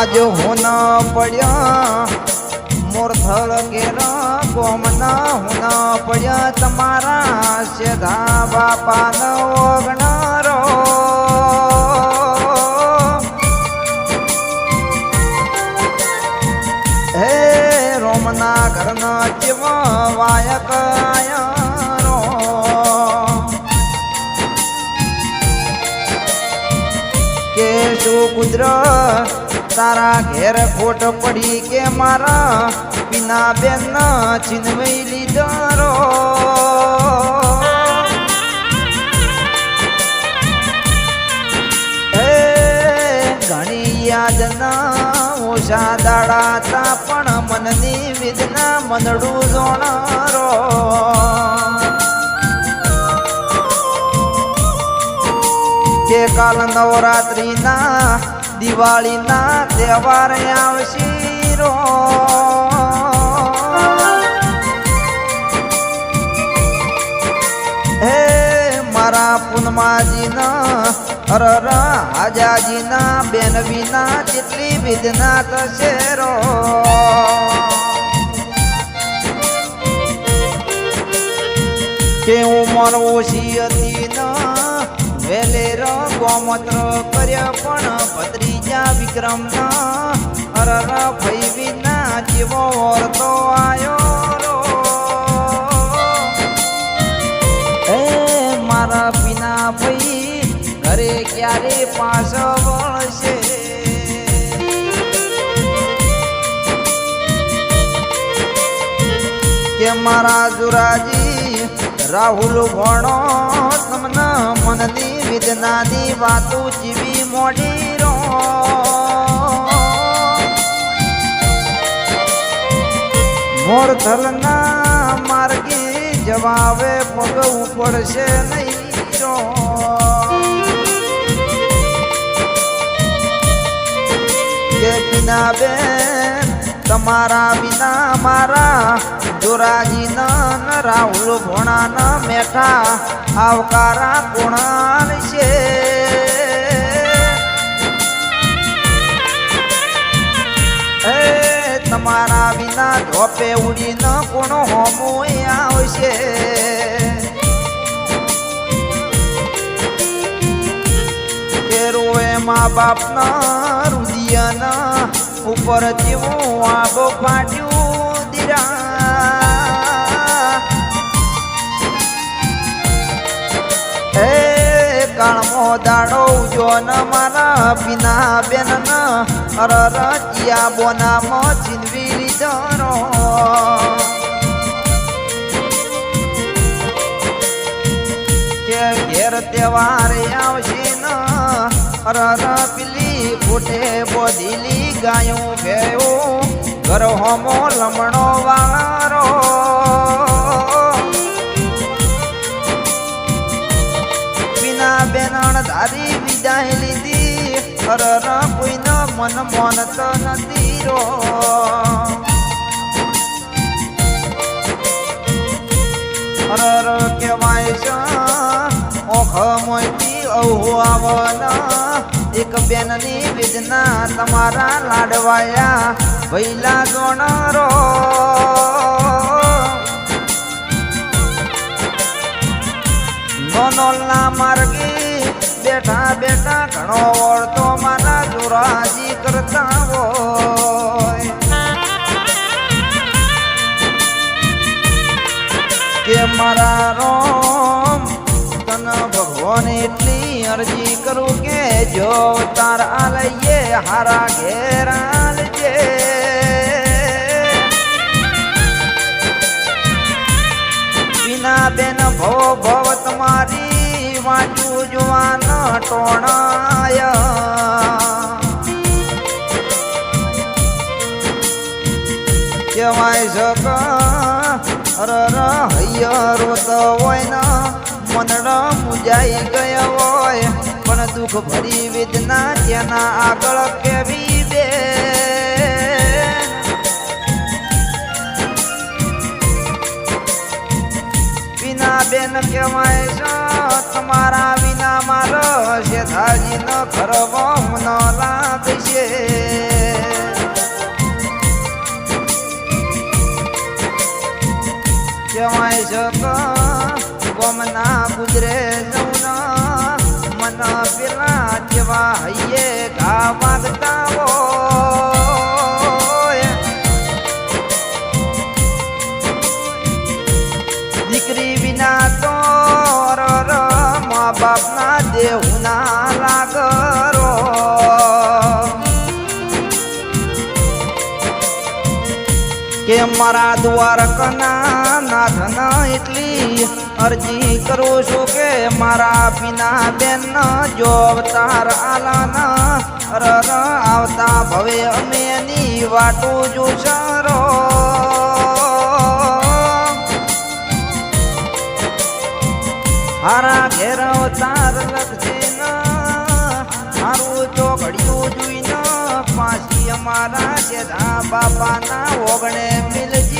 આજ હોના પડ્યા. મોરથળ ઘેરા ગોમના હોના પડ્યા. તમારા સેધા બાપાનો ઓગણરો. હે રોમના ઘરના જીવા વાયક આયરો. કે શું તારા ઘેર ખોટ પડી કે મારા વિના બેન ચીનવઈ લીધો ઘણી યાદ ના ઓછા દાડા તા પણ મનની વિદના મનડું જોણારો કે કાલ નવરાત્રી ના દિવાળી ના તહેવાર આવશે રો. હે મારા પૂનમાજી ના અરર આજાજી ના બેન વિના જેટલી વિધના થશે રો. કે ઉમર ઓછી હતી ના વેલેર ગોમત્ર કર્યા પણ ભત્રીજા વિક્રમ ના અરર વિના જીવો વર્તો આયો હે મારા વિના ભઈ, ઘરે ક્યારે પાસ વળશે? કે મારા જુરાજી, રાહુલ ભણો તમને મનની વેદનાની વાતો જીવી મોડી રો. મોરથલના માર્ગે જવાવે પગ ઉપડશે નહીં રો. કે બેન તમારા વિના મારા જોરાજી નન રાહુલ ભોણા ન, મેઠા આવકારા કોણાલ છે. તમારા વિના ધોપે ઉડી ન કોણ હોમો આવશે. મા બાપના રુદિયાના ઉપર જેવું આબો ફાટ્યું દીરા દાડો ઉજો ન મારા પીના બેન ન અરર ચિયા બોનામાં ચીનવી લીધો રો. કે ઘેર તહેવાર આવશે ન અરર પીલી ફૂટે બોધીલી ગાયું ભેયો ઘર હોમો લમણો વાળો ધારી વિદાય લીધી. અરર કોઈનો મન મોનતો નથી રો અરર કહેવાય છે ઓખ મોટી અહુઆવના એક બેનની વેદના તમારા લાડવાયા. ભૈલા ગણરો. નોનોલના માર્ગે બેઠા બેઠા ઘણો વળતો મારા જોરાજી કરતા હોય. કે મારા રોમ, તન ભગવાન એટલી અરજી કરું કે જો તારા લઈએ હારા ઘેર આલજે. વિના બેન ભવ જુવાન ટોણાય કહેવાય શક અરર હૈયરો તો હોય ના મનડા મુજાઈ ગયો હોય. પણ દુઃખ ભરી વેદના તેના આગળ કેવી બે? વિના બેન કહેવાય રાજીનો ખરવો મનો લાગશે જમાય શકો ગોમના ગુજરે જમના મન પેલા જેવા હૈયે ઘા વાગતા હોય. દીકરી વિના તો મા બાપના દેવું મારા દ્વારકના નાથના એટલી અરજી કરું છું કે મારા પિના બેન જો અવતાર આલાના ર ર આવતા ભવે અમે એની વાટું જોશરો અમારા જેધા બાપાના ઓગણે મિલજી